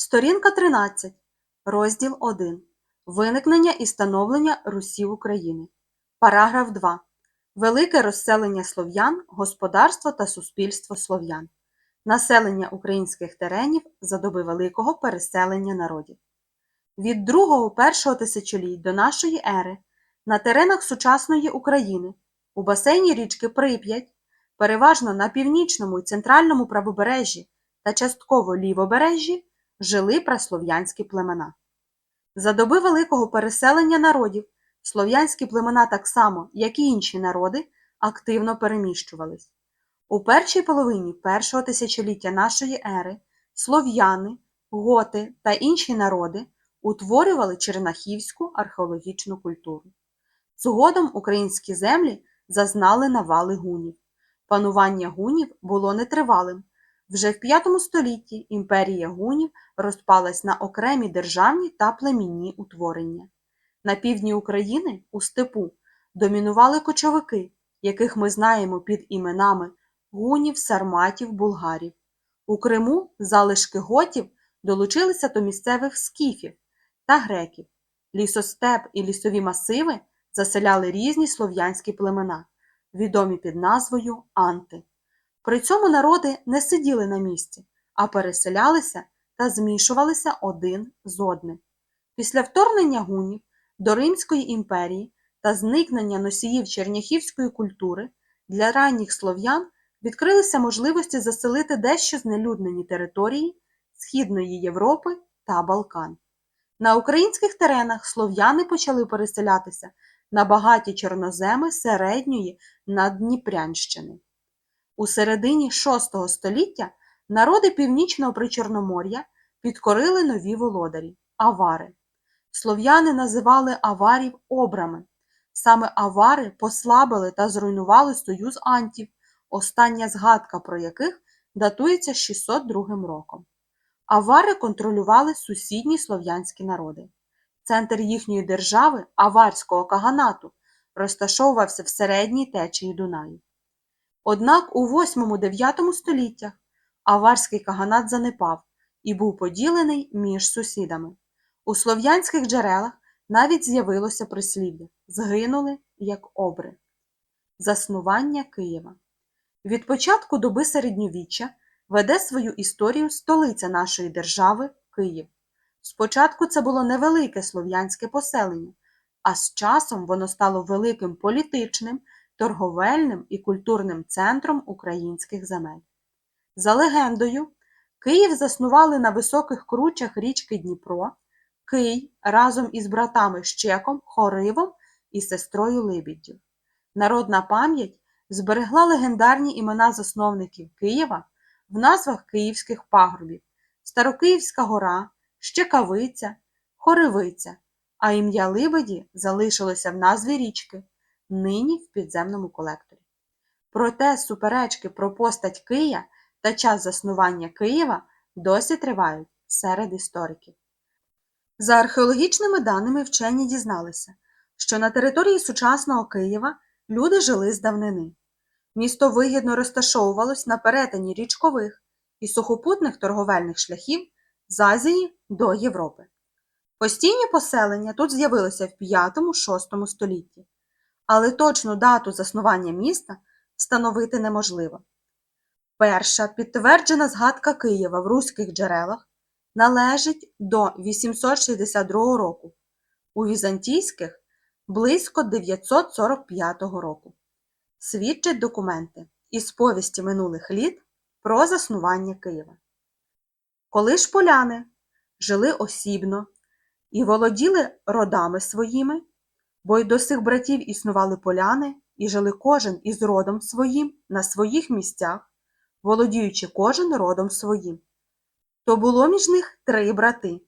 Сторінка 13. Розділ 1. Виникнення і становлення Русі України. Параграф 2. Велике розселення слов'ян, господарство та суспільство слов'ян. Населення українських теренів за доби великого переселення народів. Від другого першого тисячоліть до нашої ери на теренах сучасної України у басейні річки Прип'ять, переважно на північному і центральному правобережжі та частково лівобережжі жили праслов'янські племена. За доби великого переселення народів слов'янські племена так само, як і інші народи, активно переміщувались. У першій половині першого тисячоліття нашої ери слов'яни, готи та інші народи утворювали чернахівську археологічну культуру. Згодом українські землі зазнали навали гунів. Панування гунів було нетривалим. Вже в V столітті імперія гунів розпалась на окремі державні та племінні утворення. На півдні України у степу домінували кочовики, яких ми знаємо під іменами гунів, сарматів, булгарів. У Криму залишки готів долучилися до місцевих скіфів та греків. Лісостеп і лісові масиви заселяли різні слов'янські племена, відомі під назвою Анти. При цьому народи не сиділи на місці, а переселялися та змішувалися один з одним. Після вторгнення гунів до Римської імперії та зникнення носіїв черняхівської культури для ранніх слов'ян відкрилися можливості заселити дещо знелюднені території Східної Європи та Балкан. На українських теренах слов'яни почали переселятися на багаті чорноземи середньої Наддніпрянщини. У середині VI століття народи північного Причорномор'я підкорили нові володарі авари. Слов'яни називали аварів обрами. Саме авари послабили та зруйнували союз антів, остання згадка про яких датується 602 роком. Авари контролювали сусідні слов'янські народи. Центр їхньої держави, аварського каганату, розташовувався в середній течії Дунаю. Однак у 8-9 століттях аварський каганат занепав і був поділений між сусідами. У слов'янських джерелах навіть з'явилося прислів'я згинули як обри. Заснування Києва. Від початку доби середньовіччя веде свою історію столиця нашої держави Київ. Спочатку це було невелике слов'янське поселення, а з часом воно стало великим політичним, торговельним і культурним центром українських земель. За легендою, Київ заснували на високих кручах річки Дніпро, Кий разом із братами Щеком, Хоривом і сестрою Либіддю. Народна пам'ять зберегла легендарні імена засновників Києва в назвах київських пагорбів Старокиївська гора, Щекавиця, Хоривиця, а ім'я Либеді залишилося в назві річки, нині в підземному колекторі. Проте суперечки про постать Кия та час заснування Києва досі тривають серед істориків. За археологічними даними вчені дізналися, що на території сучасного Києва люди жили з давнини. Місто вигідно розташовувалось на перетині річкових і сухопутних торговельних шляхів з Азії до Європи. Постійні поселення тут з'явилися в 5-6 столітті, але точну дату заснування міста встановити неможливо. Перша підтверджена згадка Києва в руських джерелах належить до 862 року, у візантійських близько 945 року. Свідчать документи із повісті минулих літ про заснування Києва. Коли ж поляни жили осібно і володіли родами своїми, бо й до сих братів існували поляни і жили кожен із родом своїм на своїх місцях, володіючи кожен родом своїм, то було між них три брати.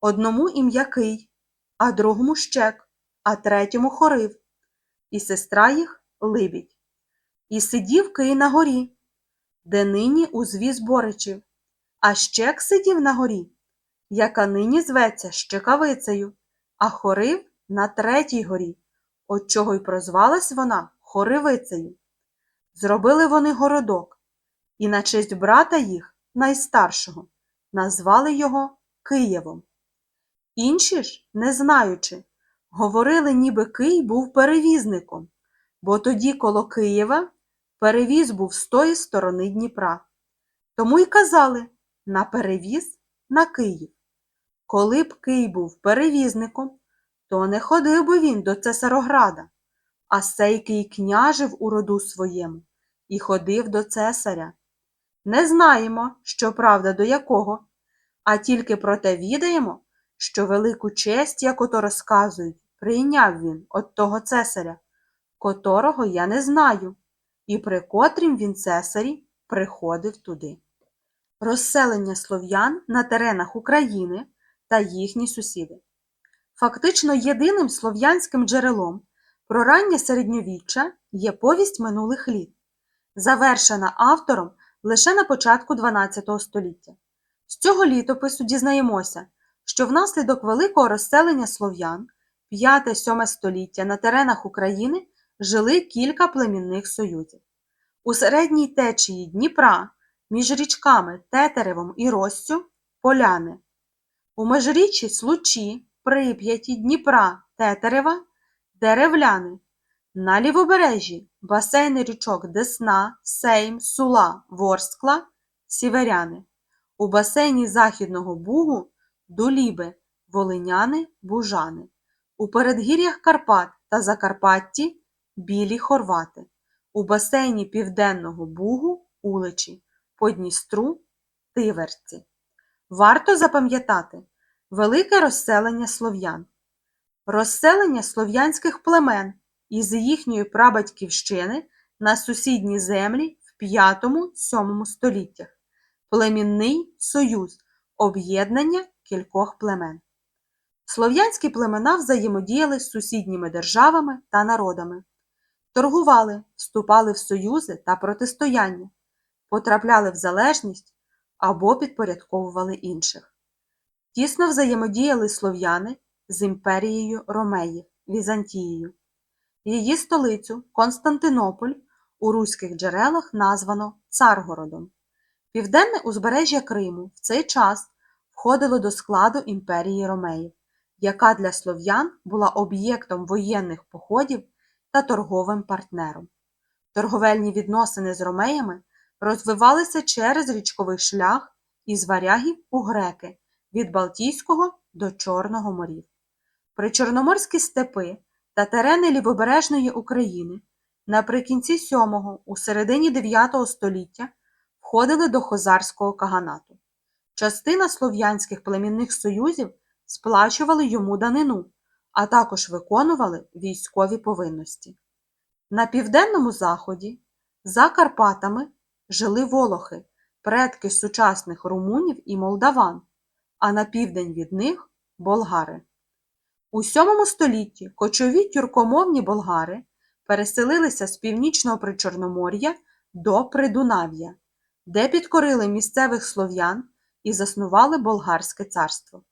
Одному ім'я Кий, а другому щек, а третьому хорив, і сестра їх Либідь. І сидів Кий на горі, де нині узвіз Боричів, а щек сидів на горі, яка нині зветься Щекавицею, а хорив на третій горі, от чого й прозвалась вона Хоривицею. Зробили вони городок, і на честь брата їх, найстаршого, назвали його Києвом. Інші ж, не знаючи, говорили, ніби Кий був перевізником, бо тоді коло Києва перевіз був з тої сторони Дніпра. Тому й казали на перевіз на Київ. Коли б Кий був перевізником, то не ходив би він до Цесарограда, а сей Кий княжив у роду своєму і ходив до цесаря. Не знаємо, що правда до якого, а тільки про те відаємо, що велику честь, як ото розказують, прийняв він от того цесаря, котрого я не знаю, і при котрім він цесарі приходив туди. Розселення слов'ян на теренах України та їхні сусіди. Фактично єдиним слов'янським джерелом про раннє середньовіччя є повість минулих літ, завершена автором лише на початку XII століття. З цього літопису дізнаємося, що внаслідок великого розселення слов'ян 5-7 століття на теренах України жили кілька племінних союзів. У середній течії Дніпра між річками Тетеревом і Россю поляни. У межиріччі Случі, Прип'яті, Дніпра, Тетерева деревляни. На лівобережжі басейни річок Десна, Сейм, Сула, Ворскла сіверяни. У басейні Західного Бугу Дуліби, Волиняни, Бужани. У передгір'ях Карпат та Закарпатті білі хорвати. У басейні Південного Бугу Уличі, по Дністру Тиверці. Варто запам'ятати велике розселення слов'ян. Розселення слов'янських племен із їхньої прабатьківщини на сусідні землі в 5-7 століттях. Племінний союз об'єднання кількох племен. Слов'янські племена взаємодіяли з сусідніми державами та народами, торгували, вступали в союзи та протистояння, потрапляли в залежність або підпорядковували інших. Тісно взаємодіяли слов'яни з імперією Ромеїв Візантією. Її столицю Константинополь у руських джерелах названо Царгородом. Південне узбережжя Криму в цей час входило до складу імперії Ромеїв, яка для слов'ян була об'єктом воєнних походів та торговим партнером. Торговельні відносини з ромеями розвивалися через річковий шлях із варягів у греки від Балтійського до Чорного морів. Причорноморські степи та терени лівобережної України наприкінці 7-го, у середині 9 століття входили до Хозарського каганату. Частина слов'янських племінних союзів сплачували йому данину, а також виконували військові повинності. На південному заході, за Карпатами, жили волохи, предки сучасних румунів і молдаван, а на південь від них болгари. У VII столітті кочові тюркомовні болгари переселилися з північного Причорномор'я до Придунав'я, де підкорили місцевих слов'ян і заснували болгарське царство.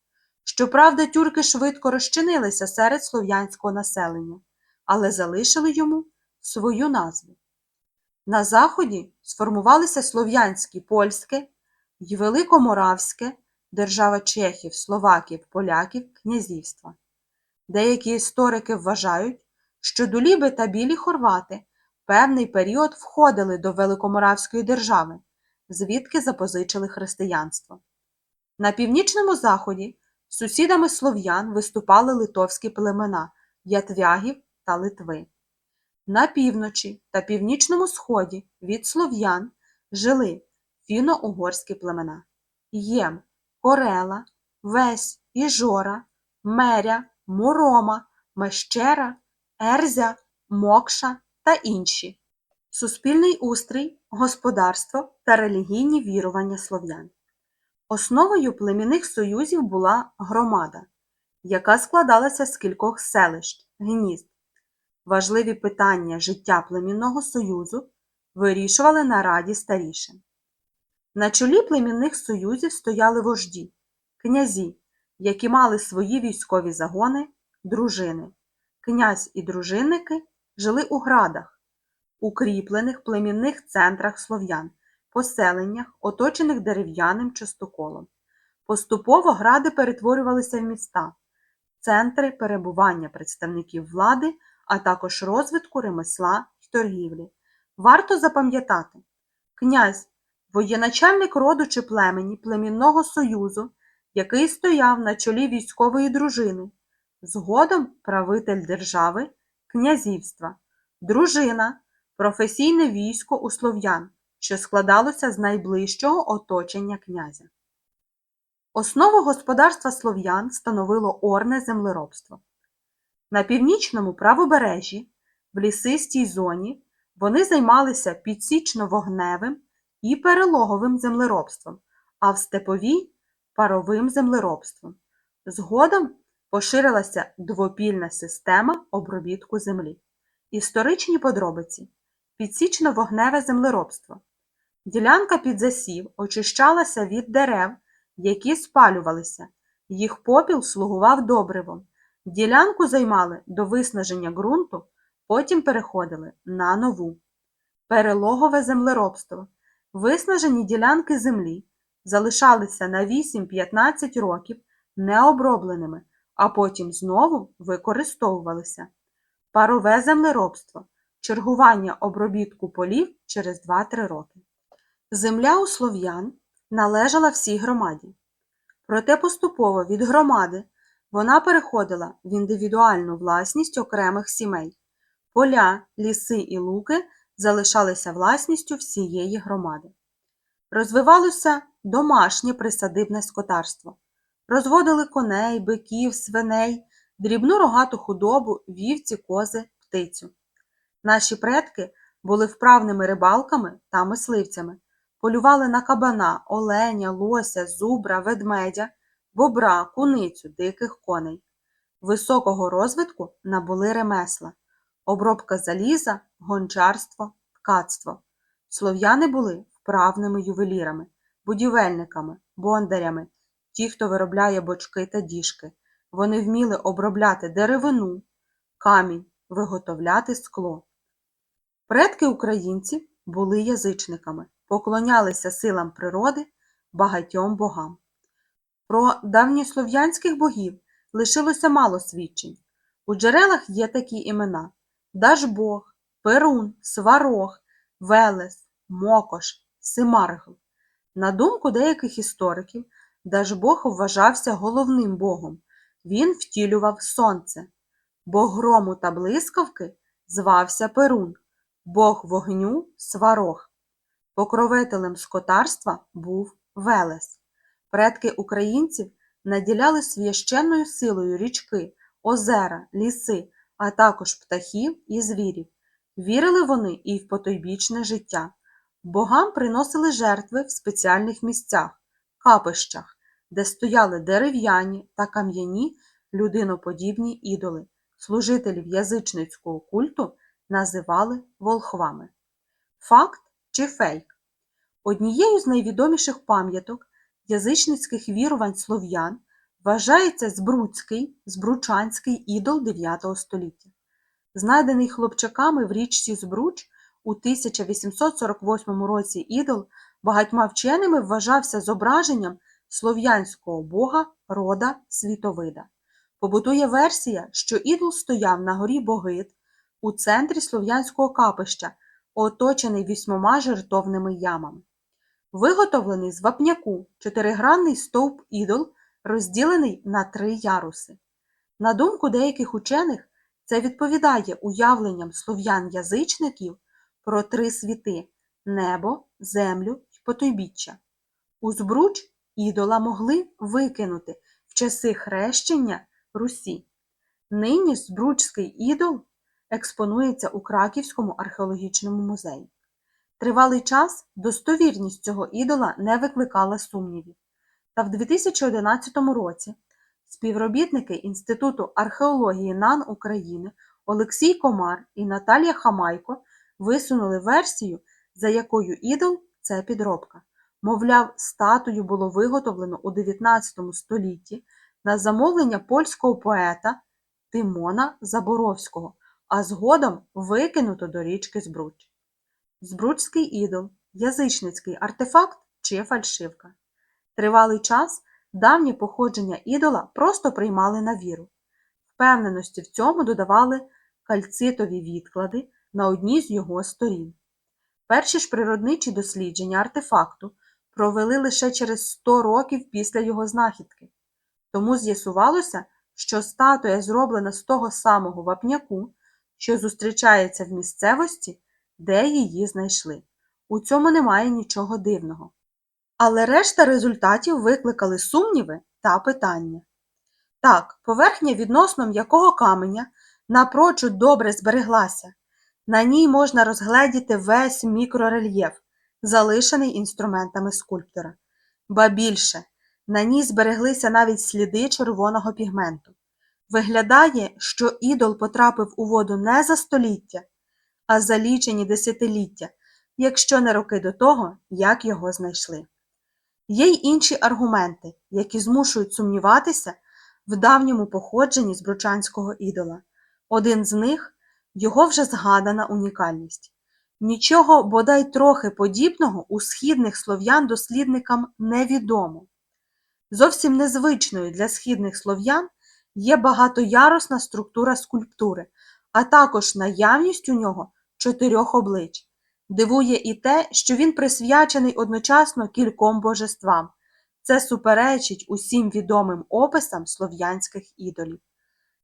Щоправда, тюрки швидко розчинилися серед слов'янського населення, але залишили йому свою назву. На заході сформувалися слов'янське, польське й великоморавське держава чехів, словаків, поляків, князівства. Деякі історики вважають, що дуліби та білі хорвати певний період входили до Великоморавської держави, звідки запозичили християнство. На північному заході сусідами слов'ян виступали литовські племена Ятвягів та Литви. На півночі та північному сході від слов'ян жили фіно-угорські племена Єм, Корела, Весь, Іжора, Меря, Мурома, Мещера, Ерзя, Мокша та інші. Суспільний устрій, господарство та релігійні вірування слов'ян. Основою племінних союзів була громада, яка складалася з кількох селищ, гнізд. Важливі питання життя племінного союзу вирішували на раді старішин. На чолі племінних союзів стояли вожді, князі, які мали свої військові загони, дружини. Князь і дружинники жили у градах, укріплених племінних центрах слов'ян, поселеннях, оточених дерев'яним частоколом. Поступово гради перетворювалися в міста, центри перебування представників влади, а також розвитку ремесла й торгівлі. Варто запам'ятати, князь – воєначальник роду чи племені племінного союзу, який стояв на чолі військової дружини, згодом правитель держави, князівства, дружина – професійне військо у слов'ян, що складалося з найближчого оточення князя. Основу господарства слов'ян становило орне землеробство. На північному правобережжі, в лісистій зоні, вони займалися підсічно-вогневим і перелоговим землеробством, а в степовій паровим землеробством. Згодом поширилася двопільна система обробітку землі. Історичні подробиці. Підсічно-вогневе землеробство. Ділянка під засів очищалася від дерев, які спалювалися. Їх попіл слугував добривом. Ділянку займали до виснаження ґрунту, потім переходили на нову. Перелогове землеробство. Виснажені ділянки землі залишалися на 8-15 років необробленими, а потім знову використовувалися. Парове землеробство чергування обробітку полів через 2-3 роки. Земля у слов'ян належала всій громаді. Проте поступово від громади вона переходила в індивідуальну власність окремих сімей. Поля, ліси і луки залишалися власністю всієї громади. Розвивалося домашнє присадибне скотарство. Розводили коней, биків, свиней, дрібну рогату худобу, вівці, кози, птицю. Наші предки були вправними рибалками та мисливцями, полювали на кабана, оленя, лося, зубра, ведмедя, бобра, куницю, диких коней. Високого розвитку набули ремесла, обробка заліза, гончарство, ткацтво. Слов'яни були вправними ювелірами, будівельниками, бондарями, ті, хто виробляє бочки та діжки. Вони вміли обробляти деревину, камінь, виготовляти скло. Предки українців були язичниками, поклонялися силам природи, багатьом богам. Про давньослов'янських богів лишилося мало свідчень. У джерелах є такі імена: Дажбог, Перун, Сварог, Велес, Мокош, Симаргл. На думку деяких істориків, Дажбог вважався головним богом. Він втілював сонце. Бог грому та блискавки звався Перун, бог вогню Сварог. Покровителем скотарства був Велес. Предки українців наділяли священною силою річки, озера, ліси, а також птахів і звірів. Вірили вони і в потойбічне життя. Богам приносили жертви в спеціальних місцях, капищах, де стояли дерев'яні та кам'яні людиноподібні ідоли. Служителів язичницького культу називали волхвами. Факт чи фейк? Однією з найвідоміших пам'яток язичницьких вірувань слов'ян вважається Збруцький, Збручанський ідол 9 століття. Знайдений хлопчаками в річці Збруч у 1848 році ідол багатьма вченими вважався зображенням слов'янського бога рода Світовида. Побутує версія, що ідол стояв на горі Богит у центрі слов'янського капища, оточений вісьмома жертовними ямами. Виготовлений з вапняку чотиригранний стовп ідол, розділений на три яруси. На думку деяких учених, це відповідає уявленням слов'ян-язичників про три світи небо, землю й потойбіччя. У збруч ідола могли викинути в часи хрещення Русі. Нині Збруцький ідол експонується у Краківському археологічному музеї. Тривалий час достовірність цього ідола не викликала сумнівів. Та в 2011 році співробітники Інституту археології НАН України Олексій Комар і Наталія Хамайко висунули версію, за якою ідол це підробка. Мовляв, статую було виготовлено у 19 столітті на замовлення польського поета Тимона Заборовського, а згодом викинуто до річки Збруч. Збруцький ідол язичницький артефакт чи фальшивка. Тривалий час давнє походження ідола просто приймали на віру. Впевненості в цьому додавали кальцитові відклади на одній з його сторін. Перші ж природничі дослідження артефакту провели лише через 100 років після його знахідки. Тому з'ясувалося, що статуя зроблена з того самого вапняку, що зустрічається в місцевості, де її знайшли. У цьому немає нічого дивного. Але решта результатів викликали сумніви та питання. Так, поверхня відносно м'якого каменя напрочуд добре збереглася. На ній можна розгледіти весь мікрорельєф, залишений інструментами скульптора. Ба більше, на ній збереглися навіть сліди червоного пігменту. Виглядає, що ідол потрапив у воду не за століття, а за лічені десятиліття, якщо не роки до того, як його знайшли. Є й інші аргументи, які змушують сумніватися в давньому походженні збручанського ідола. Один з них його вже згадана унікальність. Нічого бодай трохи подібного у східних слов'ян дослідникам невідомо. Зовсім незвичною для східних слов'ян є багатоярусна структура скульптури, а також наявність у нього чотирьох облич. Дивує і те, що він присвячений одночасно кільком божествам. Це суперечить усім відомим описам слов'янських ідолів.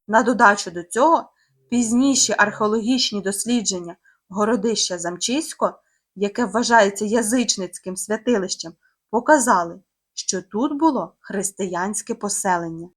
На додачу до цього, пізніші археологічні дослідження городища Замчисько, яке вважається язичницьким святилищем, показали, що тут було християнське поселення.